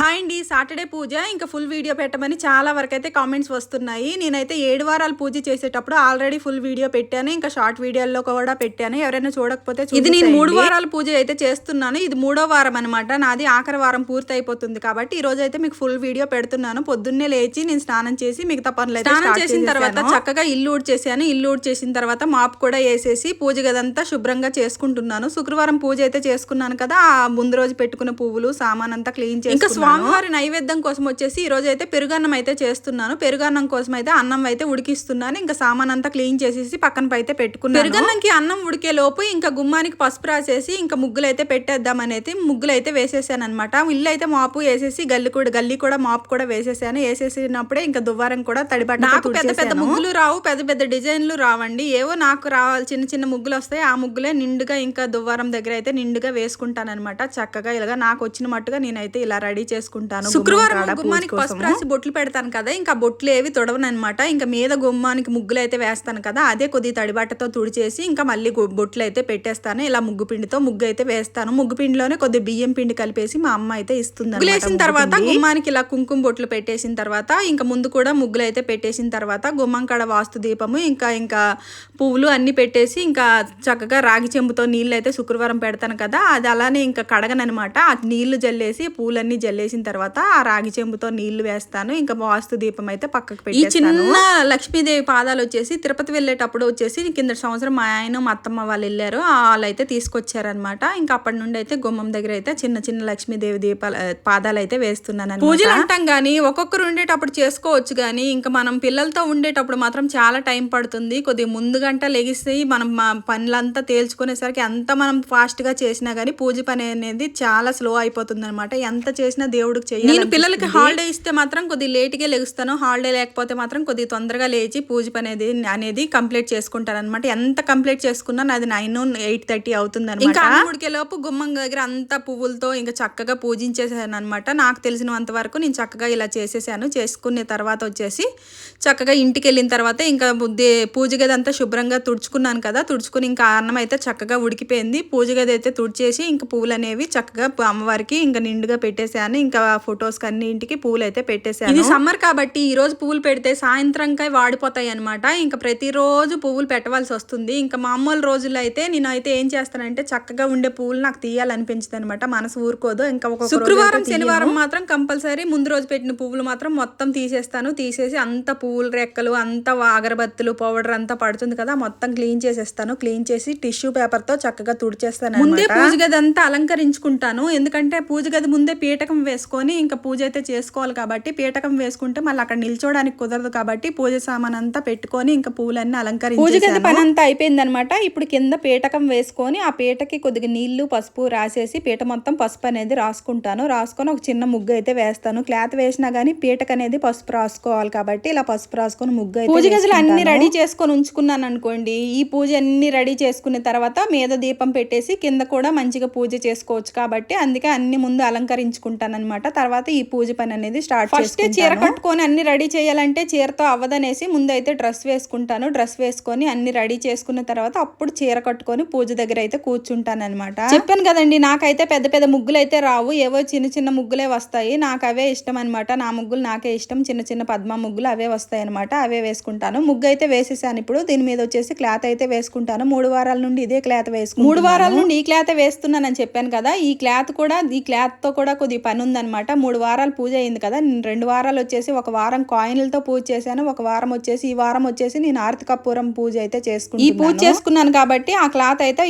Hi అండి Saturday పూజ. ఇంకా full video పెట్టమని చాలా వరకు అయితే కామెంట్స్ వస్తున్నాయి. నేనైతే ఏడు వారాలు పూజ చేసేటప్పుడు ఆల్రెడీ ఫుల్ వీడియో పెట్టాను. ఇంకా షార్ట్ వీడియోలో కూడా పెట్టాను. ఎవరైనా చూడకపోతే ఇది నేను మూడు వారాల పూజ అయితే చేస్తున్నాను. ఇది మూడో వారం అనమాట నాది ఆఖరి వారం పూర్తి అయిపోతుంది కాబట్టి ఈ రోజు అయితే మీకు ఫుల్ వీడియో పెడుతున్నాను. పొద్దున్నే లేచి నేను స్నానం చేసి మిగతా పనులు స్నానం చేసిన తర్వాత చక్కగా ఇల్లు ఊడ్చేసాను. ఇల్లు ఊడ్చేసిన తర్వాత మాప్ కూడా వేసేసి పూజ గదంతా శుభ్రంగా చేసుకుంటున్నాను. శుక్రవారం పూజ అయితే చేసుకున్నాను కదా. ఆ ముందు రోజు పెట్టుకున్న పువ్వులు సామాన్ అంతా క్లీన్ చేసి ఇంకా స్వామివారి నైవేద్యం కోసం వచ్చేసి ఈ రోజు అయితే పెరుగన్నం అయితే చేస్తున్నాను. పెరుగన్నం కోసం అయితే అన్నం అయితే ఉడికిస్తున్నాను. ఇంకా సామాన్ అంతా క్లీన్ చేసేసి పక్కన అయితే పెట్టుకున్నాను. పెరుగన్నంకి అన్నం ఉడికే లోపు ఇంకా గుమ్మానికి పసుపు రాసేసి ఇంకా ముగ్గులు అయితే పెట్టేద్దాం అనేది ముగ్గులు అయితే వేసేసాను అనమాట ఇల్లు అయితే మాపు వేసేసి గల్లి కూడా గల్లీ కూడా మాపు కూడా వేసేసాను. వేసేసినప్పుడే ఇంకా దువ్వారం కూడా తడిబట్ట నాకు పెద్ద పెద్ద ముగ్గులు రావు. పెద్ద పెద్ద డిజైన్లు రావండి. ఏవో నాకు రావాలి చిన్న చిన్న ముగ్గులు వస్తాయి. ఆ ముగ్గులే నిండుగా ఇంకా దువ్వారం దగ్గర అయితే నిండుగా వేసుకుంటాను అనమాట చక్కగా ఇలాగా నాకు వచ్చిన మట్టుగా నేనైతే ఇలా రెడీ చేసుకుంటాను శుక్రవారం గుమ్మానికి పసుపు రాసి బొట్లు పెడతాను కదా ఇంకా బొట్లు ఏవి తొడవను అనమాట ఇంకా మీద గుమ్మానికి ముగ్గులు అయితే వేస్తాను కదా అదే కొద్ది తడిబట్టతో తుడిచేసి ఇంకా మళ్ళీ బొట్లు అయితే పెట్టేస్తాను. ఇలా ముగ్గు పిండితో ముగ్గు అయితే వేస్తాను. ముగ్గు పిండిలోనే కొద్ది బియ్యం పిండి కలిపేసి మా అమ్మ అయితే ఇస్తుంది వేసిన తర్వాత గుమ్మానికి ఇలా కుంకుమ బొట్లు పెట్టేసిన తర్వాత ఇంకా ముందు కూడా ముగ్గులు అయితే పెట్టేసిన తర్వాత గుమ్మం కాడ వాస్తు దీపము ఇంకా ఇంకా పువ్వులు అన్ని పెట్టేసి ఇంకా చక్కగా రాగి చెంబుతో నీళ్ళు అయితే శుక్రవారం పెడతాను కదా అది అలానే ఇంకా కడగనమాట ఆ నీళ్ళు జల్లేసి పూలన్నీ జల్లేసిన తర్వాత ఆ రాగి చెంబుతో నీళ్ళు వేస్తాను. ఇంకా వాస్తు దీపం అయితే పక్కకు పెట్టి చిన్న లక్ష్మీదేవి పాదాలు వచ్చేసి తిరుపతి వెళ్ళేటప్పుడు వచ్చేసి కింద సంవత్సరం మా ఆయన మా అత్తమ్మ వాళ్ళు వెళ్ళారు. వాళ్ళు అయితే తీసుకొచ్చారనమాట ఇంకా అప్పటి నుండి అయితే గుమ్మం దగ్గర అయితే చిన్న చిన్న లక్ష్మీదేవి దీపాల పాదాలు అయితే వేస్తున్నాను పూజలు అంటాం కానీ ఒక్కొక్కరు ఉండేటప్పుడు చేసుకోవచ్చు కానీ ఇంకా మనం పిల్లలతో ఉండేటప్పుడు మాత్రం చాలా టైం పడుతుంది. కొద్దిగా ముందు గంట లెగిసి మనం మా పనులంతా తేల్చుకునేసరికి ఎంత మనం ఫాస్ట్గా చేసినా కానీ పూజ పని అనేది చాలా స్లో అయిపోతుంది అనమాట ఎంత చేసినా దేవుడికి చేయాలి నేను పిల్లలకి హాలిడే ఇస్తే మాత్రం కొద్దిగా లేట్గా లెగుస్తాను. హాలిడే లేకపోతే మాత్రం కొద్దిగా తొందరగా లేచి పూజ పని అనేది అనేది కంప్లీట్ చేసుకుంటాను అనమాట ఎంత కంప్లీట్ చేసుకున్నా నాది నైన్ ఎయిట్ థర్టీ అవుతుంది అనమాట ఇంకా ఉడికే లోపు గుమ్మం దగ్గర అంతా పువ్వులతో ఇంకా చక్కగా పూజించేసాను అనమాట నాకు తెలిసినంత వరకు నేను చక్కగా ఇలా చేసేసాను. చేసుకునే తర్వాత వచ్చేసి చక్కగా ఇంటికి వెళ్ళిన తర్వాత ఇంకా బుద్ధి పూజ గది అంతా శుభ్రంగా తుడుచుకున్నాను కదా. తుడుచుకుని ఇంకా అన్నం అయితే చక్కగా ఉడికిపోయింది. పూజ గది అయితే తుడిచేసి ఇంకా పువ్వులు అనేవి చక్కగా అమ్మవారికి ఇంకా నిండుగా పెట్టేశాను ఇంకా ఫొటోస్ అన్ని ఇంటికి పువ్వులు అయితే పెట్టేశాను. ఇది సమ్మర్ కాబట్టి ఈ రోజు పువ్వులు పెడితే సాయంత్రంకై వాడిపోతాయి అనమాట ఇంకా ప్రతిరోజు పువ్వులు పెట్టవలసి వస్తుంది. ఇంకా మామూలు రోజుల్లో అయితే నేను అయితే ఏం చేస్తానంటే చక్కగా ఉండే పువ్వులు నాకు తీయాలనిపించింది అనమాట మనసు ఊరుకోదు. ఇంకా ఒక శుక్రవారం శనివారం మాత్రం కంపల్సరీ ముందు రోజు పెట్టిన పువ్వులు మాత్రం మొత్తం తీసేస్తాను. తీసేసి అంత పువ్వుల రెక్కలు అంత అగరబత్తులు పౌడర్ అంతా పడుతుంది కదా మొత్తం క్లీన్ చేసేస్తాను. క్లీన్ చేసి టిష్యూ పేపర్తో చక్కగా తుడిచేస్తాను ముందే పూజ గది అంతా అలంకరించుకుంటాను. ఎందుకంటే పూజ గది ముందే పీటకం వేసుకొని ఇంకా పూజ అయితే చేసుకోవాలి కాబట్టి పీటకం వేసుకుంటే మళ్ళీ అక్కడ నిల్చోడానికి కుదరదు కాబట్టి పూజ సామాన్ అంతా పెట్టుకొని ఇంకా పూలన్నీ అలంకరించి పూజ గది పని అంతా అయిపోయింది అనమాట ఇప్పుడు కింద పీటకం వేసుకొని ఆ పీటకి కొద్దిగా నీళ్ళు పసుపు రాసేసి పీట మొత్తం పసుపు అనేది రాసుకుంటాను. రాసుకొని ఒక చిన్న ముగ్గు అయితే వేస్తాను. క్లాత్ వేసినా గానీ పీటకు అనేది పసుపు రాసుకోవాలి కాబట్టి ఇలా పసుపు రాసుకొని ముగ్గు అయితే పూజ గదిలో అన్ని రెడీ చేసుకొని ఉంచుకున్నాను అనుకోండి. ఈ పూజ అన్ని రెడీ చేసుకున్న తర్వాత మీద దీపం పెట్టేసి కింద కూడా మంచిగా పూజ చేసుకోవచ్చు కాబట్టి అందుకే అన్ని ముందు అలంకరించుకుంటాను అనమాట తర్వాత ఈ పూజ పని అనేది స్టార్ట్ ఫస్ట్ చీర కట్టుకొని అన్ని రెడీ చేయాలంటే చీరతో అవ్వదనేసి ముందు అయితే డ్రెస్ వేసుకుంటాను. డ్రెస్ వేసుకొని అన్ని రెడీ చేసుకున్న తర్వాత అప్పుడు చీర కట్టుకొని పూజ దగ్గర అయితే కూర్చుంటాను అనమాట చెప్పాను కదండి నాకైతే పెద్ద పెద్ద ముగ్గులు అయితే రావు. ఏవో చిన్న చిన్న ముగ్గులే వస్తాయి. నాకు అవే ఇష్టం అనమాట నా ముగ్గులు నాకే ఇష్టం. చిన్న చిన్న పద్మ ముగ్గులు అవే వస్తాయి అనమాట అవే వేసుకుంటాను. ముగ్గు అయితే వేసేసాను ఇప్పుడు. దీని మీద వచ్చేసి క్లాత్ అయితే వేసుకుంటాను. మూడు వారాల నుండి ఇదే క్లాత్ వేసుకుంటాను మూడు వారాల నుండి ఈ క్లాత్ వేస్తున్నానని చెప్పాను కదా. ఈ క్లాత్ కూడా ఈ క్లాత్తో కూడా కొద్ది పని ఉందన్నమాట. మూడు వారాలు పూజ అయింది కదా. నేను రెండు వారాలు వచ్చేసి ఒక వారం కాయిన్లతో పూజ చేశాను. ఒక వారం వచ్చేసి ఈ వారం వచ్చేసి నేను ఆర్తి కర్పూరం పూజ అయితే చేసుకుంటాను ఈ పూజ చేసుకున్నాను కాబట్టి ఆ క్లాత్ అయితే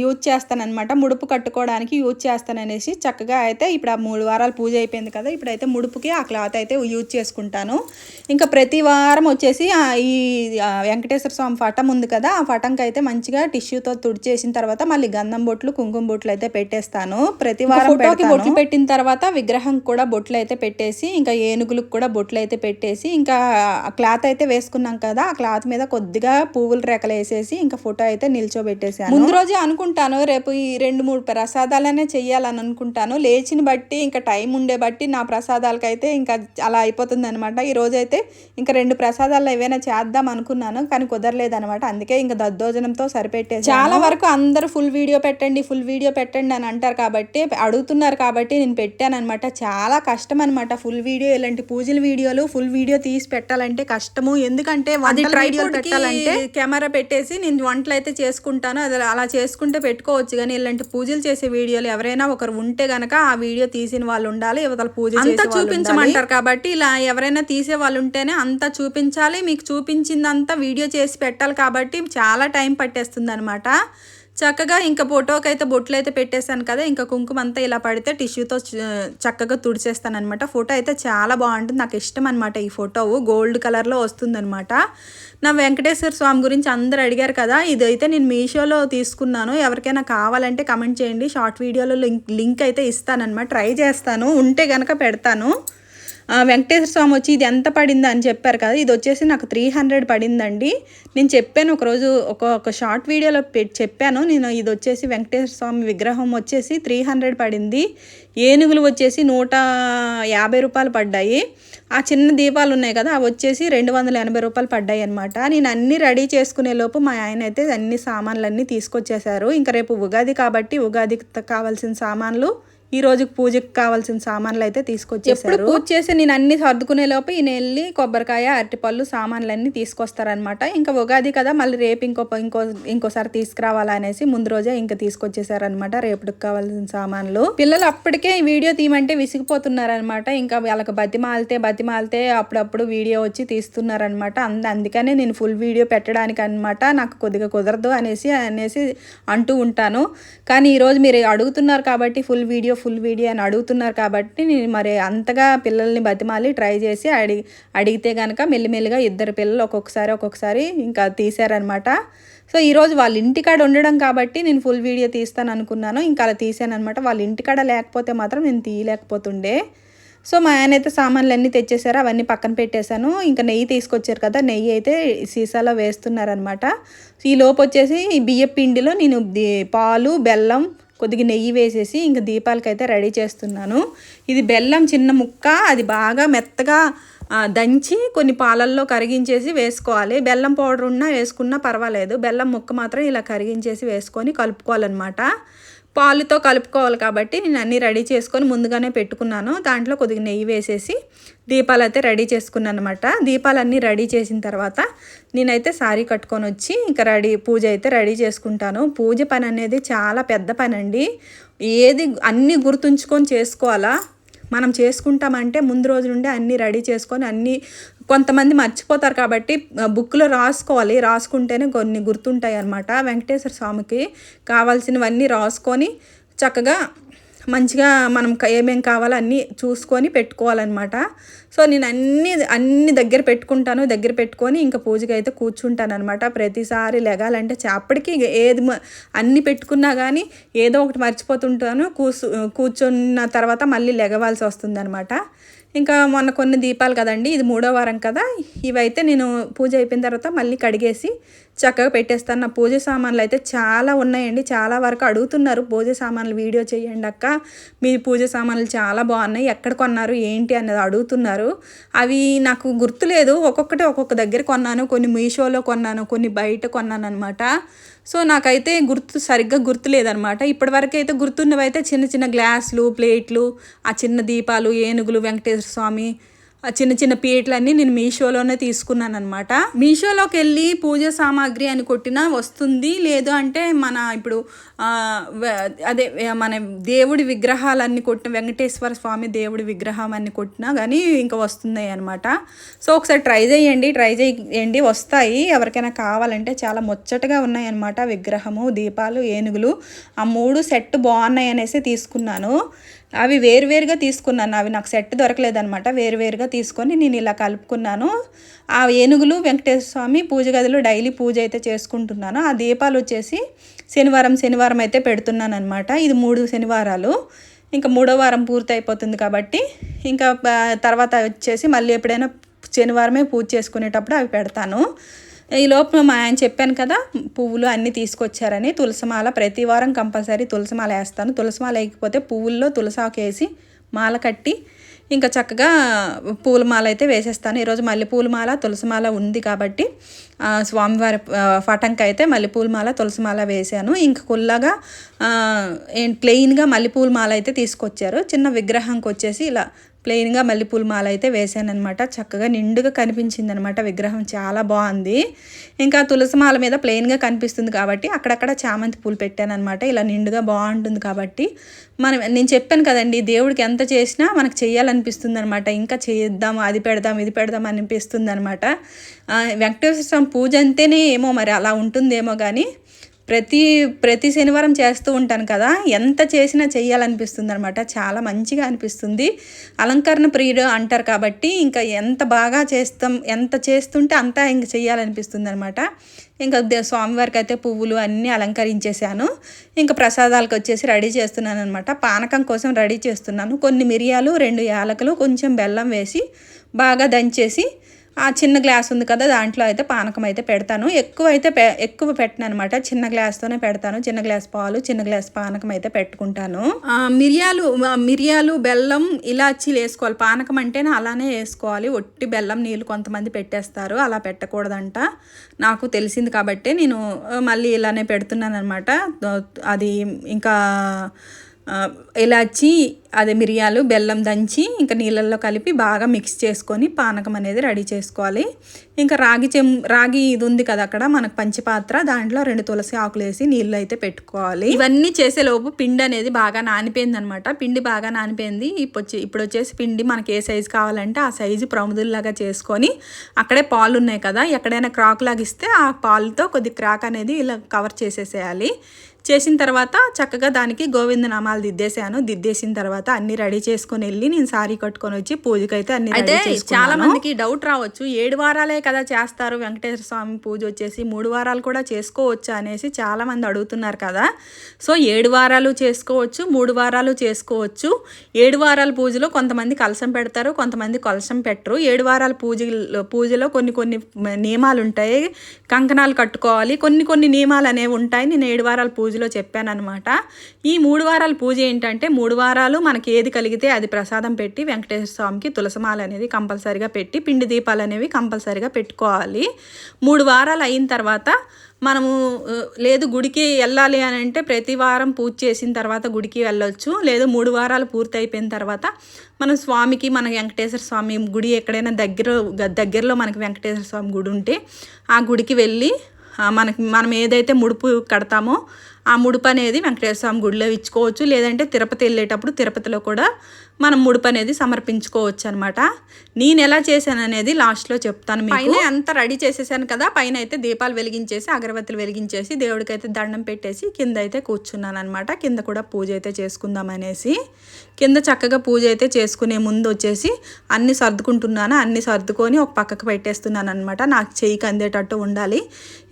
యూజ్ చేస్తాను అనమాట ముడుపు కట్టుకోవడానికి యూజ్ చేస్తాను అనేసి చక్కగా అయితే ఇప్పుడు ఆ మూడు వారాలు పూజ అయిపోయింది కదా. ఇప్పుడైతే ముడుపుకి ఆ క్లాత్ అయితే యూజ్ చేసుకుంటాను. ఇంకా ప్రతి వారం వచ్చేసి ఆ ఈ వెంకటేశ్వర స్వామి పటం ఉంది కదా. ఆ పటంకి అయితే మంచిగా టిష్యూతో తుడిచేసిన తర్వాత మళ్ళీ గంధం బొట్లు కుంకుమ బొట్లు అయితే పెట్టేస్తాను. ప్రతి వారం బొట్లు పెట్టిన తర్వాత విగ్రహం కూడా బొట్లు అయితే పెట్టేసి ఇంకా ఏనుగులకు కూడా బొట్లు అయితే పెట్టేసి ఇంకా క్లాత్ అయితే వేసుకున్నాం కదా ఆ క్లాత్ మీద కొద్దిగా పువ్వుల రేకలు వేసేసి ఇంకా ఫోటో అయితే నిల్చోబెట్టేసాను ముందు రోజే అనుకుంటాను రేపు ఈ రెండు మూడు ప్రసాదాలనే చెయ్యాలని అనుకుంటాను. లేచిన బట్టి ఇంకా టైం ఉండే బట్టి నా ప్రసాదాలకైతే ఇంకా అలా అయిపోతుంది అనమాట ఈ రోజు అయితే ఇంకా రెండు ప్రసాదాలు ఏవైనా చేద్దాం అనుకున్నాను కానీ కుదరలేదు అనమాట అందుకే ఇంకా దద్దోజనంతో సరిపెట్టేసి చాలా వరకు అందరూ ఫుల్ వీడియో పెట్టండి ఫుల్ వీడియో పెట్టండి అని అంటారు కాబట్టి అడుగుతున్నారు కాబట్టి నేను పెట్టాను పెట్టానన్నమాట చాలా కష్టం అనమాట ఫుల్ వీడియో ఇలాంటి పూజల వీడియోలు ఫుల్ వీడియో తీసి పెట్టాలంటే కష్టము. ఎందుకంటే పెట్టాలంటే కెమెరా పెట్టేసి నేను వంటలు అయితే చేసుకుంటాను. అది అలా చేసుకుంటే పెట్టుకోవచ్చు. కానీ ఇలాంటి పూజలు చేసే వీడియోలు ఎవరైనా ఒకరు ఉంటే గనక ఆ వీడియో తీసిన వాళ్ళు ఉండాలి. యువతల పూజ అంతా చూపించమంటారు కాబట్టి ఇలా ఎవరైనా తీసే వాళ్ళు ఉంటేనే అంతా చూపించాలి. మీకు చూపించిందంతా వీడియో చేసి పెట్టాలి కాబట్టి చాలా టైం పట్టేస్తుంది అనమాట చక్కగా ఇంకా ఫోటోకి అయితే బొట్లు అయితే పెట్టేశాను కదా ఇంకా కుంకుమ అంతా ఇలా పడితే టిష్యూతో చక్కగా తుడిచేస్తాను అనమాట ఫోటో అయితే చాలా బాగుంటుంది. నాకు ఇష్టం అనమాట ఈ ఫోటో. గోల్డ్ కలర్లో వస్తుందనమాట నా వెంకటేశ్వర స్వామి గురించి అందరు అడిగారు కదా ఇదైతే నేను మీషోలో తీసుకున్నాను. ఎవరికైనా కావాలంటే కమెంట్ చేయండి. షార్ట్ వీడియోలో లింక్ లింక్ అయితే ఇస్తానమాట ట్రై చేస్తాను. ఉంటే కనుక పెడతాను. వెంకటేశ్వర స్వామి వచ్చి ఇది ఎంత పడింది అని చెప్పారు కదా ఇది వచ్చేసి నాకు త్రీ హండ్రెడ్ పడిందండి. నేను చెప్పాను ఒకరోజు ఒక ఒక షార్ట్ వీడియోలో పెట్టి చెప్పాను. నేను ఇది వచ్చేసి వెంకటేశ్వర స్వామి విగ్రహం వచ్చేసి త్రీ హండ్రెడ్ పడింది. ఏనుగులు వచ్చేసి నూట యాభై రూపాయలు పడ్డాయి. ఆ చిన్న దీపాలు ఉన్నాయి కదా అవి వచ్చేసి రెండు వందల ఎనభై రూపాయలు పడ్డాయి అనమాట నేను అన్నీ రెడీ చేసుకునే లోపు మా ఆయన అయితే అన్ని సామాన్లు అన్నీ తీసుకొచ్చేసారు ఇంకా రేపు ఉగాది కాబట్టి ఉగాదికి కావాల్సిన సామాన్లు ఈ రోజు పూజకి కావాల్సిన సామాన్లు అయితే తీసుకొచ్చేసారు. పూజ చేసి నేను అన్ని సర్దుకునే లోపు ఈయన వెళ్ళి కొబ్బరికాయ అరటిపళ్ళు సామాన్లు అన్ని తీసుకొస్తారనమాట ఇంకా ఉగాది కదా మళ్ళీ రేపు ఇంకో ఇంకో ఇంకోసారి తీసుకురావాలనేసి ముందు రోజే ఇంకా తీసుకొచ్చేసారనమాట రేపటికి కావాల్సిన సామాన్లు. పిల్లలు అప్పటికే ఈ వీడియో తీయమంటే విసిగిపోతున్నారనమాట ఇంకా వాళ్ళకి బతిమాలితే బతిమాలితే అప్పుడప్పుడు వీడియో వచ్చి తీస్తున్నారనమాట అంద అందుకనే నేను ఫుల్ వీడియో పెట్టడానికి అనమాట నాకు కొద్దిగా కుదరదు అనేసి అనేసి అంటూ ఉంటాను. కానీ ఈరోజు మీరు అడుగుతున్నారు కాబట్టి ఫుల్ వీడియో ఫుల్ వీడియో అని అడుగుతున్నారు కాబట్టి నేను మరి అంతగా పిల్లల్ని బతిమాలి ట్రై చేసి అడిగి అడిగితే కనుక మెల్లిమెల్లిగా ఇద్దరు పిల్లలు ఒక్కొక్కసారి ఒక్కొక్కసారి ఇంకా తీశారనమాట సో ఈరోజు వాళ్ళ ఇంటికాడ ఉండడం కాబట్టి నేను ఫుల్ వీడియో తీస్తాను అనుకున్నాను. ఇంకా అలా తీసాను అనమాట వాళ్ళ ఇంటికాడ లేకపోతే మాత్రం నేను తీయలేకపోతుండే. సో మా ఆయన అయితే సామాన్లు అన్నీ తెచ్చేసారు. అవన్నీ పక్కన పెట్టేశాను. ఇంకా నెయ్యి తీసుకొచ్చారు కదా నెయ్యి అయితే సీసాలో వేస్తున్నారనమాట ఈ లోపు వచ్చేసి ఈ బియ్య పిండిలో నేను పాలు బెల్లం కొద్దిగా నెయ్యి వేసేసి ఇంకా దీపాలకైతే రెడీ చేస్తున్నాను. ఇది బెల్లం చిన్న ముక్క అది బాగా మెత్తగా దంచి కొన్ని పాలల్లో కరిగించేసి వేసుకోవాలి. బెల్లం పౌడర్ ఉన్నా వేసుకున్నా పర్వాలేదు. బెల్లం ముక్క మాత్రం ఇలా కరిగించేసి వేసుకొని కలుపుకోవాలన్నమాట. పాలుతో కలుపుకోవాలి కాబట్టి నేను అన్నీ రెడీ చేసుకొని ముందుగానే పెట్టుకున్నాను. దాంట్లో కొద్దిగా నెయ్యి వేసేసి దీపాలు అయితే రెడీ చేసుకున్నాను అనమాట దీపాలన్నీ రెడీ చేసిన తర్వాత నేనైతే శారీ కట్టుకొని వచ్చి ఇంకా రెడీ పూజ అయితే రెడీ చేసుకుంటాను. పూజ పని అనేది చాలా పెద్ద పని అండి. ఏది అన్నీ గుర్తుంచుకొని చేసుకోవాలా? మనం చేసుకుంటామంటే ముందు రోజు నుండి అన్నీ రెడీ చేసుకొని అన్నీ కొంతమంది మర్చిపోతారు కాబట్టి బుక్లో రాసుకోవాలి. రాసుకుంటేనే కొన్ని గుర్తుంటాయి అన్నమాట. వెంకటేశ్వర స్వామికి కావాల్సినవన్నీ రాసుకొని చక్కగా మంచిగా మనం ఏమేం కావాలో అన్నీ చూసుకొని పెట్టుకోవాలన్నమాట. సో నేను అన్ని అన్ని దగ్గర పెట్టుకుంటాను. దగ్గర పెట్టుకొని ఇంకా పూజకి అయితే కూర్చుంటాను అనమాట ప్రతిసారి లెగాలంటే చా- అప్పటికి ఏది అన్ని పెట్టుకున్నా కానీ ఏదో ఒకటి మర్చిపోతుంటాను. కూసు కూర్చున్న తర్వాత మళ్ళీ లెగవాల్సి వస్తుంది ఇంకా మొన్న కొన్ని దీపాలు కదండి ఇది మూడో వారం కదా. ఇవైతే నేను పూజ అయిపోయిన తర్వాత మళ్ళీ కడిగేసి చక్కగా పెట్టేస్తాను. నా పూజ సామాన్లు అయితే చాలా ఉన్నాయండి. చాలా వరకు అడుగుతున్నారు. పూజ సామాన్లు వీడియో చేయండి అక్క. మీ పూజ సామాన్లు చాలా బాగున్నాయి. ఎక్కడ కొన్నారు? ఏంటి? అనేది అడుగుతున్నారు. అవి నాకు గుర్తులేదు. ఒక్కొక్కటి ఒక్కొక్క దగ్గర కొన్నాను. కొన్ని మీషోలో కొన్నాను. కొన్ని బయట కొన్నాను అనమాట సో నాకైతే గుర్తు సరిగ్గా గుర్తులేదనమాట ఇప్పటివరకు అయితే గుర్తున్నవి అయితే చిన్న చిన్న గ్లాసులు ప్లేట్లు ఆ చిన్న దీపాలు ఏనుగులు వెంకటేశ్వర స్వామి ఆ చిన్న చిన్న పీటలన్నీ నేను మీషోలోనే తీసుకున్నాను అనమాట మీషోలోకి వెళ్ళి పూజ సామాగ్రి అని కొట్టినా వస్తుంది లేదు అంటే మన ఇప్పుడు అదే మన దేవుడి విగ్రహాలన్నీ కొట్టిన వెంకటేశ్వర స్వామి దేవుడి విగ్రహం అన్ని కొట్టినా కానీ ఇంకా వస్తున్నాయి అనమాట సో ఒకసారి ట్రై చేయండి ట్రై చేయండి వస్తాయి. ఎవరికైనా కావాలంటే చాలా ముచ్చటగా ఉన్నాయి అనమాట విగ్రహము దీపాలు ఏనుగులు. ఆ మూడు సెట్ బాగున్నాయి అనేసి తీసుకున్నాను. అవి వేరువేరుగా తీసుకున్నాను. అవి నాకు సెట్ దొరకలేదనమాట వేరువేరుగా తీసుకొని నేను ఇలా కలుపుకున్నాను. ఆ ఏనుగులు వెంకటేశ్వర స్వామి పూజ గదిలో డైలీ పూజ అయితే చేసుకుంటున్నాను. ఆ దీపాలు వచ్చేసి శనివారం శనివారం అయితే పెడుతున్నాను అనమాట ఇది మూడు శనివారాలు. ఇంకా మూడో వారం పూర్తి అయిపోతుంది కాబట్టి ఇంకా తర్వాత వచ్చేసి మళ్ళీ ఎప్పుడైనా శనివారమే పూజ చేసుకునేటప్పుడు అవి పెడతాను. ఈ లోపు మా ఆయన చెప్పాను కదా పువ్వులు అన్నీ తీసుకొచ్చారని తులసిమాల ప్రతి వారం కంపల్సరీ తులసిమాల వేస్తాను. తులసిమాల వేయకపోతే పువ్వుల్లో తులసాకు వేసి మాల కట్టి ఇంకా చక్కగా పూల మాల అయితే వేసేస్తాను. ఈరోజు మల్లెపూల మాల తులసి మాల ఉంది కాబట్టి స్వామివారి ఆ, అయితే మల్లెపూల మాల తులసి మాల వేశాను ఇంక కుల్లగా ప్లెయిన్గా మల్లెపూల మాల అయితే తీసుకొచ్చారు. చిన్న విగ్రహంకి వచ్చేసి ఇలా ప్లెయిన్గా మల్లెపూల మాల అయితే వేసాను అనమాట చక్కగా నిండుగా కనిపించింది అనమాట విగ్రహం. చాలా బాగుంది. ఇంకా తులసి మాల మీద ప్లెయిన్గా కనిపిస్తుంది కాబట్టి అక్కడక్కడ చామంతి పూలు పెట్టానమాట ఇలా నిండుగా బాగుంటుంది కాబట్టి. మనం నేను చెప్పాను కదండి దేవుడికి ఎంత చేసినా మనకు చేయాలనిపిస్తుంది అనమాట ఇంకా చేద్దాం అది పెడదాం ఇది పెడదాం అనిపిస్తుంది అనమాట వెంకటేశ్వర స్వామి పూజ అంటేనే ఏమో మరి అలా ఉంటుందేమో కానీ ప్రతి ప్రతి శనివారం చేస్తూ ఉంటాను కదా ఎంత చేసినా చేయాలనిపిస్తుంది అనమాట చాలా మంచిగా అనిపిస్తుంది. అలంకరణ ప్రియుడు అంటారు కాబట్టి ఇంకా ఎంత బాగా చేస్తాం ఎంత చేస్తుంటే అంతా ఇంక చేయాలనిపిస్తుంది అనమాట ఇంకా దే- స్వామివారికి అయితే పువ్వులు అన్నీ అలంకరించేశాను. ఇంకా ప్రసాదాలకు వచ్చేసి రెడీ చేస్తున్నాను అనమాట పానకం కోసం రెడీ చేస్తున్నాను. కొన్ని మిరియాలు రెండు యాలకులు కొంచెం బెల్లం వేసి బాగా దంచేసి ఆ చిన్న గ్లాస్ ఉంది కదా దాంట్లో అయితే పానకం అయితే పెడతాను. ఎక్కువ అయితే పె ఎక్కువ పెట్టను అనమాట చిన్న గ్లాస్తోనే పెడతాను. చిన్న గ్లాస్ పాలు చిన్న గ్లాస్ పానకం అయితే పెట్టుకుంటాను. మిరియాలు మిరియాలు బెల్లం ఇలాచీలు వేసుకోవాలి. పానకం అంటేనే అలానే వేసుకోవాలి. ఒట్టి బెల్లం నీళ్ళు కొంతమంది పెట్టేస్తారు. అలా పెట్టకూడదంట. నాకు తెలిసింది కాబట్టి నేను మళ్ళీ ఇలానే పెడుతున్నాను అనమాట అది ఇంకా ఇలాచి అదే మిరియాలు బెల్లం దంచి ఇంకా నీళ్ళల్లో కలిపి బాగా మిక్స్ చేసుకొని పానకం అనేది రెడీ చేసుకోవాలి. ఇంకా రాగి చెం రాగి ఇది ఉంది కదా అక్కడ మనకు పంచిపాత్ర దాంట్లో రెండు తులసి ఆకులు వేసి నీళ్ళు అయితే పెట్టుకోవాలి. ఇవన్నీ చేసేలోపు పిండి అనేది బాగా నానిపోయింది అనమాట పిండి బాగా నానిపోయింది. ఇప్పుడు వచ్చి ఇప్పుడు వచ్చేసి పిండి మనకి ఏ సైజు కావాలంటే ఆ సైజు ప్రముదుల్లాగా చేసుకొని అక్కడే పాలు ఉన్నాయి కదా ఎక్కడైనా క్రాక్ లాగా ఇస్తే ఆ పాలుతో కొద్ది క్రాక్ అనేది ఇలా కవర్ చేసేసేయాలి. చేసిన తర్వాత చక్కగా దానికి గోవింద నామాలు దిద్దేశాను. దిద్దేసిన తర్వాత అన్ని రెడీ చేసుకొని వెళ్ళి నేను సారీ కట్టుకొని వచ్చి పూజకైతే అన్ని అయితే చాలా మందికి డౌట్ రావచ్చు. ఏడు వారాలే కదా చేస్తారు. వెంకటేశ్వర స్వామి పూజ వచ్చేసి మూడు వారాలు కూడా చేసుకోవచ్చా అనేసి చాలా మంది అడుగుతున్నారు కదా. సో ఏడు వారాలు చేసుకోవచ్చు మూడు వారాలు చేసుకోవచ్చు. ఏడు వారాల పూజలో కొంతమంది కలసం పెడతారు కొంతమంది కలసం పెట్టరు. ఏడు వారాల పూజ పూజలో కొన్ని కొన్ని నియమాలు ఉంటాయి. కంకణాలు కట్టుకోవాలి. కొన్ని కొన్ని నియమాలు అనేవి ఉంటాయి. నేను ఏడు వారాల పూజలో చెప్పాను అనమాట ఈ మూడు వారాల పూజ ఏంటంటే మూడు వారాలు మనకి ఏది కలిగితే అది ప్రసాదం పెట్టి వెంకటేశ్వర స్వామికి తులసమాల అనేది కంపల్సరిగా పెట్టి పిండి దీపాలు అనేవి కంపల్సరిగా పెట్టుకోవాలి. మూడు వారాలు అయిన తర్వాత మనము లేదు గుడికి వెళ్ళాలి అని అంటే ప్రతి వారం పూజ చేసిన తర్వాత గుడికి వెళ్ళొచ్చు. లేదు మూడు వారాలు పూర్తి అయిపోయిన తర్వాత మనం స్వామికి మన వెంకటేశ్వర స్వామి గుడి ఎక్కడైనా దగ్గర దగ్గరలో మనకి వెంకటేశ్వర స్వామి గుడి ఉంటే ఆ గుడికి వెళ్ళి మనకి మనం ఏదైతే ముడుపు కడతామో ఆ ముడుపు అనేది వెంకటేశ్వర స్వామి గుడిలో ఇచ్చుకోవచ్చు. లేదంటే తిరుపతి వెళ్ళేటప్పుడు తిరుపతిలో కూడా మనం ముడుపు అనేది సమర్పించుకోవచ్చు అనమాట నేను ఎలా చేశాను అనేది లాస్ట్లో చెప్తాను పైన అంత రెడీ చేసేసాను కదా పైన అయితే దీపాలు వెలిగించేసి అగరబత్తులు వెలిగించేసి దేవుడికి అయితే దండం పెట్టేసి కింద అయితే కూర్చున్నాను అనమాట కింద కూడా పూజ అయితే చేసుకుందాం అనేసి కింద చక్కగా పూజ అయితే చేసుకునే ముందు వచ్చేసి అన్ని సర్దుకుంటున్నాను. అన్ని సర్దుకొని ఒక పక్కకు పెట్టేస్తున్నాను అనమాట నాకు చెయ్యికి అందేటట్టు ఉండాలి.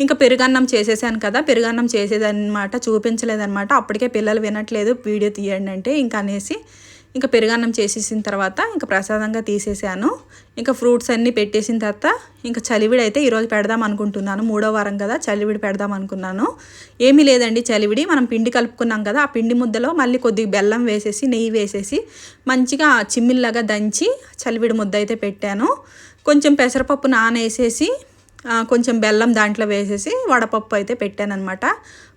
ఇంకా పెరుగన్నం చేసేసాను కదా పెరుగన్నం చేసేదన్నమాట చూపించలేదన్నమాట. అప్పటికే పిల్లలు వినట్లేదు వీడియో తీయండి అంటే ఇంకా అనేసి ఇంకా పెరుగన్నం చేసేసిన తర్వాత ఇంకా ప్రసాదంగా తీసేసాను. ఇంకా ఫ్రూట్స్ అన్నీ పెట్టేసిన తర్వాత ఇంకా చలివిడి అయితే ఈరోజు పెడదాం అనుకుంటున్నాను. మూడో వారం కదా చలివిడి పెడదాం అనుకున్నాను. ఏమీ లేదండి చలివిడి. మనం పిండి కలుపుకున్నాం కదా ఆ పిండి ముద్దలో మళ్ళీ కొద్దిగా బెల్లం వేసేసి నెయ్యి వేసేసి మంచిగా చిమ్మిల్లాగా దంచి చలివిడి ముద్ద అయితే పెట్టాను. కొంచెం పెసరపప్పు నానేసేసి కొంచెం బెల్లం దాంట్లో వేసేసి వడపప్పు అయితే పెట్టానన్నమాట.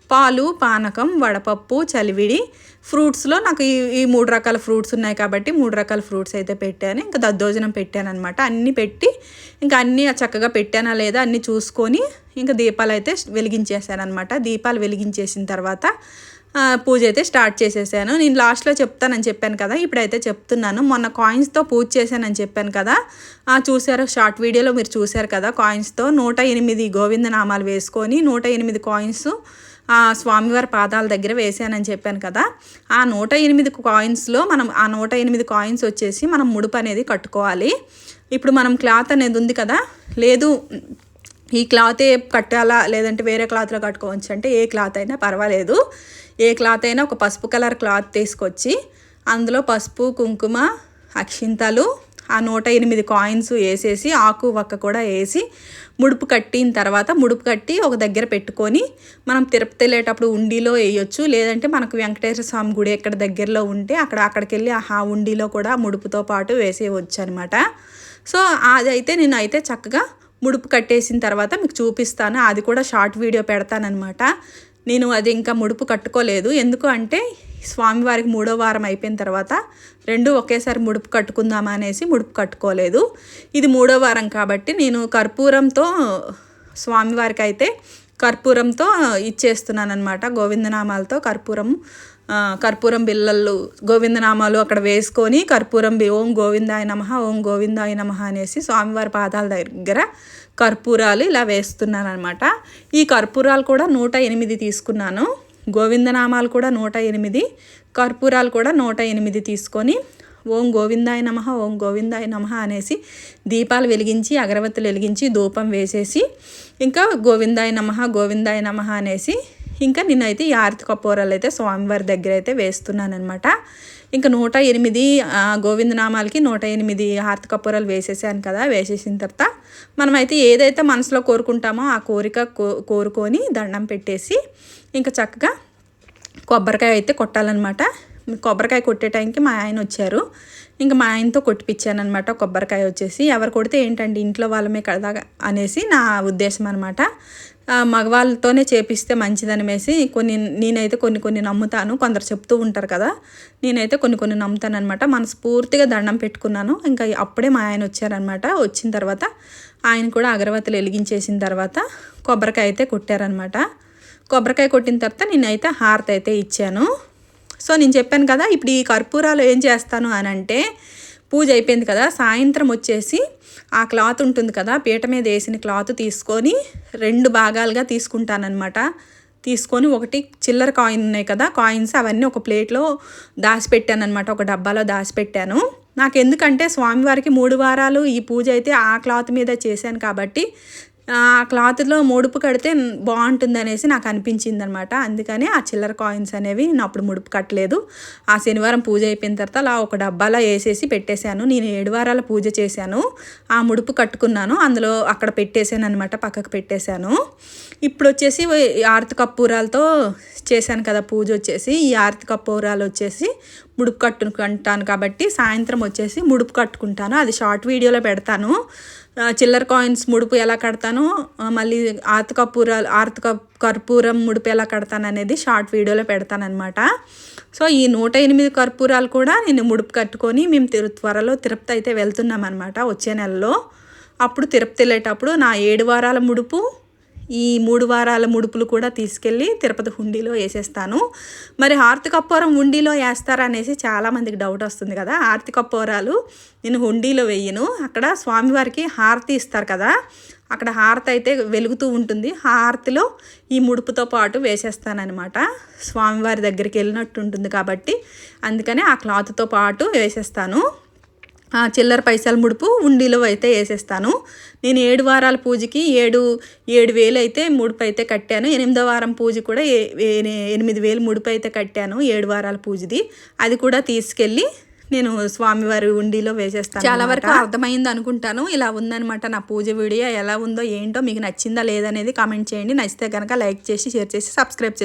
పాలు పానకం వడపప్పు చలివిడి ఫ్రూట్స్లో నాకు ఈ ఈ మూడు రకాల ఫ్రూట్స్ ఉన్నాయి కాబట్టి మూడు రకాల ఫ్రూట్స్ అయితే పెట్టాను. ఇంకా దద్దోజనం పెట్టాను అనమాట అన్నీ పెట్టి ఇంకా అన్నీ చక్కగా పెట్టానా లేదా అన్నీ చూసుకొని ఇంకా దీపాలు అయితే వెలిగించేసాను అనమాట దీపాలు వెలిగించేసిన తర్వాత పూజ అయితే స్టార్ట్ చేసేసాను. నేను లాస్ట్లో చెప్తానని చెప్పాను కదా ఇప్పుడైతే చెప్తున్నాను. మొన్న కాయిన్స్తో పూజ చేశానని చెప్పాను కదా ఆ, చూశారు షార్ట్ వీడియోలో మీరు చూశారు కదా కాయిన్స్తో నూట ఎనిమిది గోవింద నామాలు వేసుకొని నూట ఎనిమిది కాయిన్స్ ఆ స్వామివారి పాదాల దగ్గర వేసానని చెప్పాను కదా ఆ నూట ఎనిమిది కాయిన్స్లో మనం ఆ నూట ఎనిమిది కాయిన్స్ వచ్చేసి మనం ముడుపు అనేది కట్టుకోవాలి. ఇప్పుడు మనం క్లాత్ అనేది ఉంది కదా లేదు ఈ క్లాతే కట్టాలా లేదంటే వేరే క్లాత్లో కట్టుకోవచ్చు అంటే ఏ క్లాత్ అయినా పర్వాలేదు. ఏ క్లాత్ అయినా ఒక పసుపు కలర్ క్లాత్ తీసుకొచ్చి అందులో పసుపు కుంకుమ అక్షింతలు ఆ నూట ఎనిమిది కాయిన్స్ వేసేసి ఆకు వక్క కూడా వేసి ముడుపు కట్టిన తర్వాత ముడుపు కట్టి ఒక దగ్గర పెట్టుకొని మనం తిరుపతి వెళ్ళేటప్పుడు ఉండిలో వేయొచ్చు. లేదంటే మనకు వెంకటేశ్వర స్వామి గుడి ఎక్కడ దగ్గరలో ఉంటే అక్కడ అక్కడికి వెళ్ళి ఆ ఉండిలో కూడా ముడుపుతో పాటు వేసేయవచ్చు అనమాట సో అదైతే నేను అయితే చక్కగా ముడుపు కట్టేసిన తర్వాత మీకు చూపిస్తాను. అది కూడా షార్ట్ వీడియో పెడతానమాట నేను అది ఇంకా ముడుపు కట్టుకోలేదు. ఎందుకు అంటే స్వామివారికి మూడో వారం అయిపోయిన తర్వాత రెండు ఒకేసారి ముడుపు కట్టుకుందామా అనేసి ముడుపు కట్టుకోలేదు. ఇది మూడో వారం కాబట్టి నేను కర్పూరంతో స్వామివారికి అయితే కర్పూరంతో ఇచ్చేస్తున్నానమాట గోవిందనామాలతో కర్పూరం కర్పూరం బిల్లలు గోవిందనామాలు అక్కడ వేసుకొని కర్పూరం ఓం గోవిందాయ నమ ఓం గోవిందాయ నమ అనేసి స్వామివారి పాదాల దగ్గర కర్పూరాలు ఇలా వేస్తున్నాను అనమాట ఈ కర్పూరాలు కూడా నూట ఎనిమిది తీసుకున్నాను. గోవిందనామాలు కూడా నూట ఎనిమిది కర్పూరాలు కూడా నూట ఎనిమిది తీసుకొని ఓం గోవిందాయ నమ ఓం గోవిందాయ నమ అనేసి దీపాలు వెలిగించి అగరవత్తులు వెలిగించి ధూపం వేసేసి ఇంకా గోవిందాయ నమ గోవిందాయ నమ అనేసి ఇంకా నేనైతే ఈ ఆరతి కపూరలు అయితే స్వామివారి దగ్గర అయితే వేస్తున్నాను అనమాట ఇంకా నూట ఎనిమిది గోవిందనామాలకి నూట ఎనిమిది హారతి కపూరాలు వేసేసాను కదా వేసేసిన తర్వాత మనమైతే ఏదైతే మనసులో కోరుకుంటామో ఆ కోరిక కో కోరుకొని దండం పెట్టేసి ఇంకా చక్కగా కొబ్బరికాయ అయితే కొట్టాలన్నమాట. కొబ్బరికాయ కొట్టే టైంకి మా ఆయన వచ్చారు. ఇంకా మా ఆయనతో కొట్టిపించాను అనమాట కొబ్బరికాయ వచ్చేసి. ఎవరు కొడితే ఏంటండి ఇంట్లో వాళ్ళమే కదా అనేసి నా ఉద్దేశం అనమాట మగవాళ్ళతోనే చేపిస్తే మంచిదనిమేసి కొన్ని నేనైతే కొన్ని కొన్ని నమ్ముతాను. కొందరు చెప్తూ ఉంటారు కదా నేనైతే కొన్ని కొన్ని నమ్ముతాను అనమాట మనస్ఫూర్తిగా దండం పెట్టుకున్నాను. ఇంకా అప్పుడే మా ఆయన వచ్చారనమాట వచ్చిన తర్వాత ఆయన కూడా అగరవత్తులు వెలిగించేసిన తర్వాత కొబ్బరికాయ అయితే కొట్టారనమాట కొబ్బరికాయ కొట్టిన తర్వాత నేనైతే హారతి అయితే ఇచ్చాను. సో నేను చెప్పాను కదా ఇప్పుడు ఈ కర్పూరాలు ఏం చేస్తాను అని అంటే పూజ అయిపోయింది కదా సాయంత్రం వచ్చేసి ఆ క్లాత్ ఉంటుంది కదా పీట మీద వేసిన క్లాత్ తీసుకొని రెండు భాగాలుగా తీసుకుంటానమాట తీసుకొని ఒకటి చిల్లర కాయిన్ ఉన్నాయి కదా కాయిన్స్ అవన్నీ ఒక ప్లేట్లో దాచిపెట్టాను అనమాట ఒక డబ్బాలో దాచిపెట్టాను. నాకు ఎందుకంటే స్వామివారికి మూడు వారాలు ఈ పూజ అయితే ఆ క్లాత్ మీద చేశాను కాబట్టి ఆ క్లాత్లో ముడుపు కడితే బాగుంటుంది అనేసి నాకు అనిపించింది అనమాట అందుకని ఆ చిల్లర కాయిన్స్ అనేవి నేను అప్పుడు ముడుపు కట్టలేదు. ఆ శనివారం పూజ అయిపోయిన తర్వాత అలా ఒక డబ్బాలో వేసేసి పెట్టేశాను. నేను ఏడు వారాల పూజ చేశాను. ఆ ముడుపు కట్టుకున్నాను. అందులో అక్కడ పెట్టేశాను అనమాట పక్కకు పెట్టేశాను. ఇప్పుడు వచ్చేసి ఆర్తి కప్పూరాలతో చేశాను కదా పూజ వచ్చేసి. ఈ ఆర్తి కప్పూరాలు వచ్చేసి ముడుపు కట్టుకుంటాను కాబట్టి సాయంత్రం వచ్చేసి ముడుపు కట్టుకుంటాను. అది షార్ట్ వీడియోలో పెడతాను. చిల్లర కాయిన్స్ ముడుపు ఎలా కడతాను మళ్ళీ ఆత కర్పూరాలు ఆర్త కర్పూరం ముడుపు ఎలా కడతాను అనేది షార్ట్ వీడియోలో పెడతానమాట సో ఈ నూట ఎనిమిది కర్పూరాలు కూడా నేను ముడుపు కట్టుకొని మేము తిరు త్వరలో తిరుపతి అయితే వెళ్తున్నాం అనమాట వచ్చే నెలలో. అప్పుడు తిరుపతి వెళ్ళేటప్పుడు నా ఏడు వారాల ముడుపు ఈ మూడు వారాల ముడుపులు కూడా తీసుకెళ్ళి తిరుపతి హుండీలో వేసేస్తాను. మరి కప్పోరం హుండీలో వేస్తారా అనేసి చాలామందికి డౌట్ వస్తుంది కదా. కప్పోరాలు నేను హుండీలో వేయను. అక్కడ స్వామివారికి హారతి ఇస్తారు కదా. అక్కడ హారతి అయితే వెలుగుతూ ఉంటుంది. హారతిలో ఈ ముడుపుతో పాటు వేసేస్తానమాట స్వామివారి దగ్గరికి వెళ్ళినట్టు ఉంటుంది కాబట్టి అందుకని ఆ క్లాత్తో పాటు వేసేస్తాను. చిల్లర పైసల ముడుపు ఉండిలో అయితే వేసేస్తాను. నేను ఏడు వారాల పూజకి ఏడు ఏడు వేలు అయితే ముడుపు అయితే కట్టాను. ఎనిమిదో వారం పూజ కూడా ఎనిమిది వేలు ముడుపు అయితే కట్టాను ఏడు వారాల పూజది. అది కూడా తీసుకెళ్ళి నేను స్వామివారి ఉండిలో వేసేస్తాను చాలా వరకు అర్థమైంది అనుకుంటాను. ఇలా ఉందనమాట నా పూజ వీడియో ఎలా ఉందో ఏంటో మీకు నచ్చిందా లేదనేది కామెంట్ చేయండి. నచ్చితే కనుక లైక్ చేసి షేర్ చేసి సబ్స్క్రైబ్